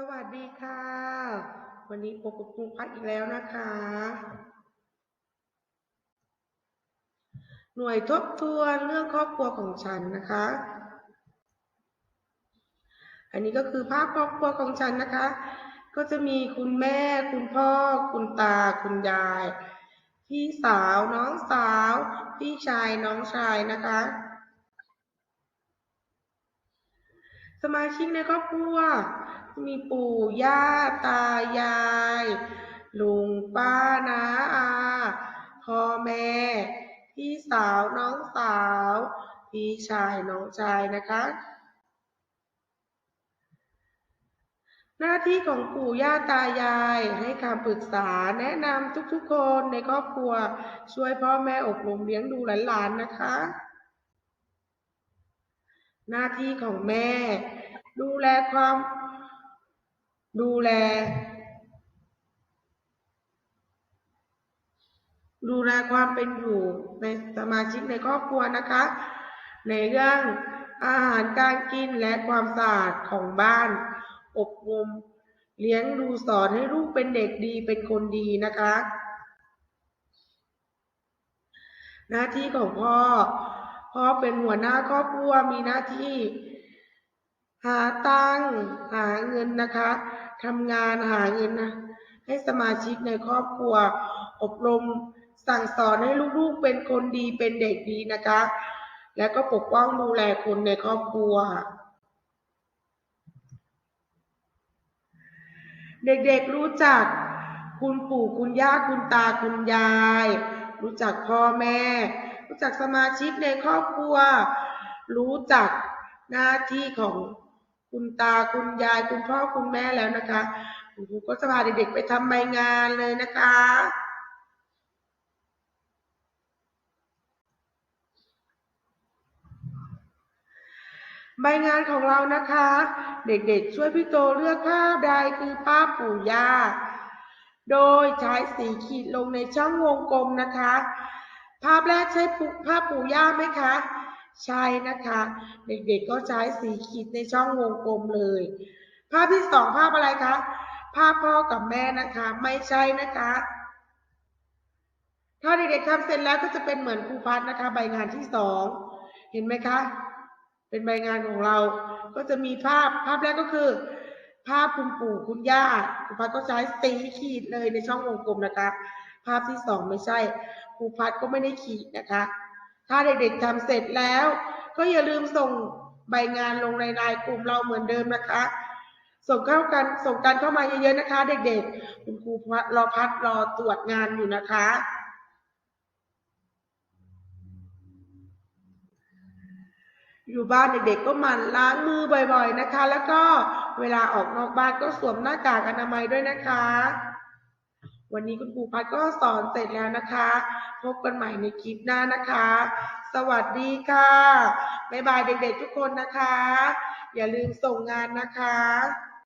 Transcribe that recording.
สวัสดีค่ะ วันนี้พบกับครูพัดอีกแล้วนะคะ หน่วยทบทวนเรื่องครอบครัวของฉันนะคะ อันนี้ก็คือภาพครอบครัวของฉันนะคะ ก็จะมีคุณแม่ คุณพ่อ คุณตา คุณยาย พี่สาว น้องสาว พี่ชาย น้องชายนะคะ สมาชิกในครอบครัว มีปู่ย่าตายาย ลุงป้าน้าอาพ่อแม่ พี่สาวน้องสาว พี่ชายน้องชายนะคะ หน้าที่ของปู่ย่าตายายให้คำปรึกษาแนะนำทุกๆคนในครอบครัว ช่วยพ่อแม่อบรมเลี้ยงดูหลานๆนะคะ หน้าที่ของแม่ ดูแลความ ดูแล ดูแลความเป็นอยู่ในสมาชิกในครอบครัวนะคะ ในเรื่องอาหารการกินและความสะอาดของบ้าน อบรมเลี้ยงดูสอนให้ลูกเป็นเด็กดีเป็นคนดีนะคะ หน้าที่ของพ่อ พ่อเป็นหัวหน้าครอบครัวมีหน้าที่ หาตังค์หาเงินนะคะทำงานหาเงินนะให้สมาชิกในครอบครัว อบรมสั่งสอนให้ลูกๆเป็นคนดีเป็นเด็กดีนะคะ แล้วก็ปกป้องดูแลคนในครอบครัว เด็กๆรู้จักคุณปู่คุณย่าคุณตาคุณยาย รู้จักพ่อแม่ รู้จักสมาชิกในครอบครัว รู้จักหน้าที่ของคุณตาคุณยายคุณพ่อคุณแม่แล้วนะคะคุณครูก็จะพาเด็กๆไปทำใบงานเลยนะคะใบงานของเรานะคะ เด็กๆช่วยพี่โตเลือกภาพใดคือภาพปู่ย่า โดยใช้สีขีดลงในช่องวงกลมนะคะ ภาพแรกใช่ปุภาพปู่ย่าไหมคะ ใช่นะคะ เด็กๆก็ใช้สีขีดในช่องวงกลมเลย ภาพที่สองภาพอะไรคะ ภาพพ่อกับแม่นะคะ ไม่ใช่นะคะ ถ้าเด็กๆทำเสร็จแล้วก็จะเป็นเหมือนครูพัดนะคะ ใบงานที่สองเห็นไหมคะ เป็นใบงานของเรา ก็จะมีภาพภาพแรกก็คือ ภาพคุณปู่คุณย่าครูพัดก็ใช้สีขีดเลยในช่องวงกลมนะคะ ภาพที่สองไม่ใช่ครูพัดก็ไม่ได้ขีดนะคะ ถ้าเด็กๆทำเสร็จแล้ว ก็อย่าลืมส่งใบงานลงในไลน์กลุ่มเราเหมือนเดิมนะคะ ส่งเข้ากันส่งกันเข้ามาเยอะๆนะคะ เด็กๆคุณครูพัดรอพัดรอตรวจงานอยู่นะคะอยู่บ้านเด็กๆก็หมั่นล้างมือบ่อยๆนะคะ แล้วก็เวลาออกนอกบ้านก็สวมหน้ากากอนามัยด้วยนะคะ วันนี้คุณครูพัดก็สอนเสร็จแล้วนะคะ พบกันใหม่ในคลิปหน้านะคะ สวัสดีค่ะ บ๊ายบายเด็กๆทุกคนนะคะ อย่าลืมส่งงานนะคะ